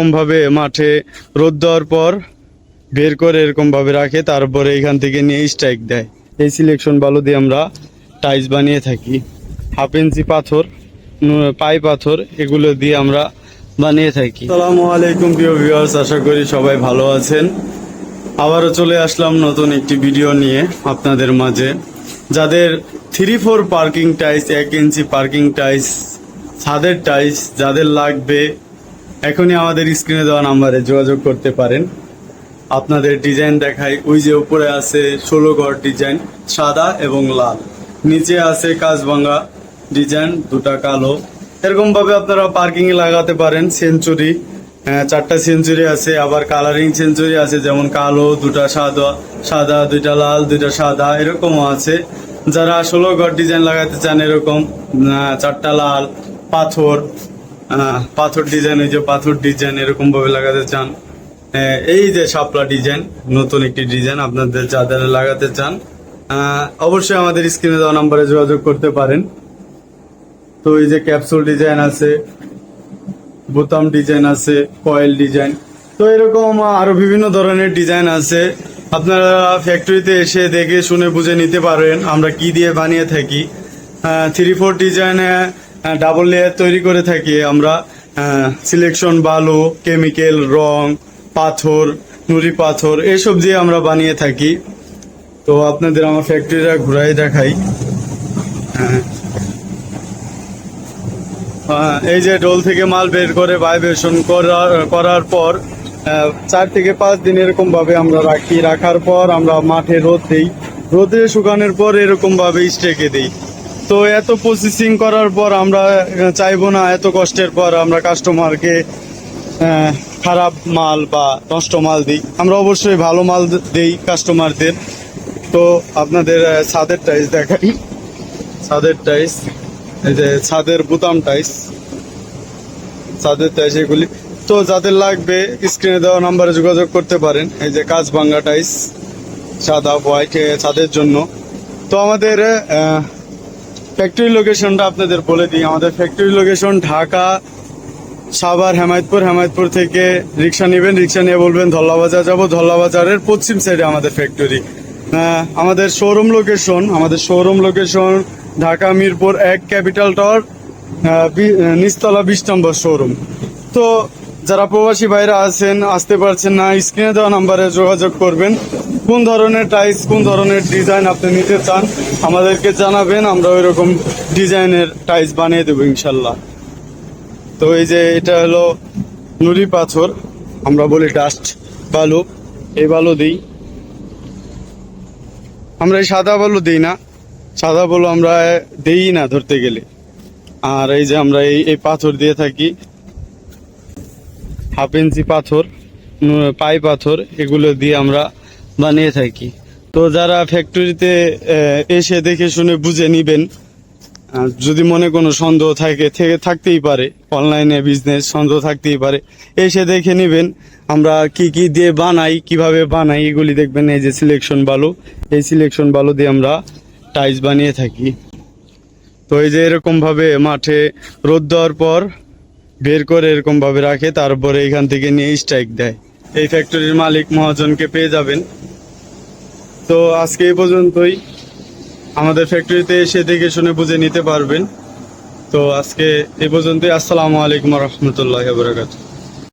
এরকম ভাবে মাঠে রোদ দেওয়ার পর বের করে এরকম ভাবে রাখে, তারপরে এখান থেকে নিয়ে স্ট্রাইক দেয়। এই সিলেকশন বালু দিয়ে আমরা টাইলস বানিয়ে থাকি। হাফ ইঞ্চি পাথর পাই পাথর, এগুলো দিয়ে আমরা বানিয়ে থাকি। আসসালামু আলাইকুম প্রিয় ভিউয়ার্স আশা করি সবাই ভালো আছেন। আবারও চলে আসলাম নতুন একটি ভিডিও নিয়ে আপনাদের মাঝে। যাদের থ্রি ফোর পার্কিং টাইস এক ইঞ্চি পার্কিং টাইস ছাদের টাইস যাদের লাগবে এখনই আমাদের স্ক্রিনে দেওয়া নাম্বারে যোগাযোগ করতে পারেন। আপনাদের ডিজাইন দেখাই, ওই যে উপরে আছে ষোলো ঘর ডিজাইন, সাদা এবং লাল। নিচে আছে কাজভাঙ্গা ডিজাইন, দুটা কালো। এরকমভাবে আপনারা পার্কিং এ লাগাতে পারেন, সেঞ্চুরি চারটা সেঞ্চুরি আছে, আবার কালারিং সেঞ্চুরি আছে, যেমন কালো, দুটা সাদা সাদা, দুইটা লাল, দুইটা সাদা, এরকমও আছে। যারা ষোলো ঘর ডিজাইন লাগাতে চান, এরকম চারটা লাল, পাথর পাথর ডিজাইন ওই যে পাথর ডিজাইন এরকম ভাবে লাগাতে চান। এই যে শাপলা ডিজাইন নতুন একটি ডিজাইন আপনাদের যাদের লাগাতে চান। অবশ্যই আমাদের স্ক্রিনে দেওয়া নাম্বারে যোগাযোগ করতে পারেন। তো এই যে ক্যাপসুল ডিজাইন আছে, বোতাম ডিজাইন আছে কয়েল ডিজাইন তো এরকম আরও বিভিন্ন ধরনের ডিজাইন আছে। আপনারা ফ্যাক্টরিতে এসে দেখে, শুনে, বুঝে নিতে পারেন আমরা কি দিয়ে বানিয়ে থাকি। থ্রি ফোর ডিজাইনে ডাবল লেয়ার তৈরি করে থাকি আমরা। সিলেকশন বালু কেমিক্যাল রং, পাথর, নুড়ি পাথর, এসব দিয়ে আমরা বানিয়ে থাকি। তো আপনাদের আমার ফ্যাক্টরিটা ঘুরাই দেখাই। হ্যাঁ। এই যে ডোল থেকে মাল বের করে ভাইব্রেশন করার করার পর চার থেকে পাঁচ দিন এরকম ভাবে আমরা রাখি। রাখার পর আমরা মাঠে রোদ দিই। রোদে শুকানোর পর এরকম ভাবে স্টেকে দিই। তো এত প্রসেসিং করার পর আমরা চাইব না, এত কষ্টের পর আমরা কাস্টমারকে খারাপ মাল বা নষ্ট মাল দিই। আমরা অবশ্যই ভালো মাল দেই কাস্টমারদের তো আপনাদের ছাদের টাইস দেখাই। ছাদের টাইস এই যে ছাদের বুতাম টাইস ছাদের টাইস এগুলি। তো যাদের লাগবে স্ক্রিনে দেওয়া নাম্বারে যোগাযোগ করতে পারেন। এই যে কাজ ভাঙ্গা টাইস সাদা হোয়াইট ছাদের জন্য। তো আমাদের ফ্যাক্টরি লোকেশনটা আপনাদের বলে দিই। আমাদের ফ্যাক্টরি লোকেশন ঢাকা, সাভার, হেমায়তপুর। হেমায়তপুর থেকে রিক্সা নেবেন, রিক্সা নিয়ে বলবেন, ধল্লাবাজার যাব। ধল্লাবাজারের পশ্চিম সাইডে আমাদের ফ্যাক্টরি আমাদের শোরুম লোকেশন আমাদের শোরুম লোকেশন ঢাকা, মিরপুর এক ক্যাপিটাল টাওয়ার নিচতলা বিশ নম্বর শোরুম তো যারা প্রবাসী বাইরে আছেন, আসতে পারছেন না, স্ক্রিনে দেওয়া নাম্বারে যোগাযোগ করবেন। কোন ধরনের টাইস কোন ধরনের ডিজাইন আপনি নিতে চান, আমাদেরকে জানাবেন, আমরা ওই রকম ডিজাইনের টাইস বানিয়ে দেবো ইনশাল্লাহ। তো এই যে এটা হলো নুড়ি পাথর, আমরা বলি ডাস্ট বালু। এই বালু দিই। আমরা এই সাদা বালু দিই না, সাদা বালু আমরা দেই না ধরতে গেলে। আর এই যে আমরা এই এই পাথর দিয়ে থাকি হাফ ইঞ্চি পাথর পাই পাথর, এগুলো দিয়ে আমরা বানিয়ে থাকি। তো যারা ফ্যাক্টরিতে এসে দেখে শুনে বুঝে নিবেন যদি মনে কোনো সন্দেহ থাকে থেকে থাকতেই পারে, অনলাইনে বিজনেস সন্দেহ থাকতেই পারে, এসে দেখে নেবেন, আমরা কি কি দিয়ে বানাই, কীভাবে বানাই, এগুলি দেখবেন, এই যে সিলেকশন বালু, এই সিলেকশন বালু দিয়ে আমরা টাইলস বানিয়ে থাকি। তো এই যে এরকমভাবে মাঠে রোদ দেওয়ার পর বের করে এরকম ভাবে রাখে, তারপরে এখান থেকে নিয়ে স্ট্রাইক দেয়। এই ফ্যাক্টরির মালিক মহাজনকে পেয়ে যাবেন। তো আজকে এই পর্যন্তই। আমাদের ফ্যাক্টরিতে এসে দেখে শুনে বুঝে নিতে পারবেন। তো আজকে এ পর্যন্তই। আসসালামু আলাইকুম রহমতুল্লাহ বরাকাতুহ।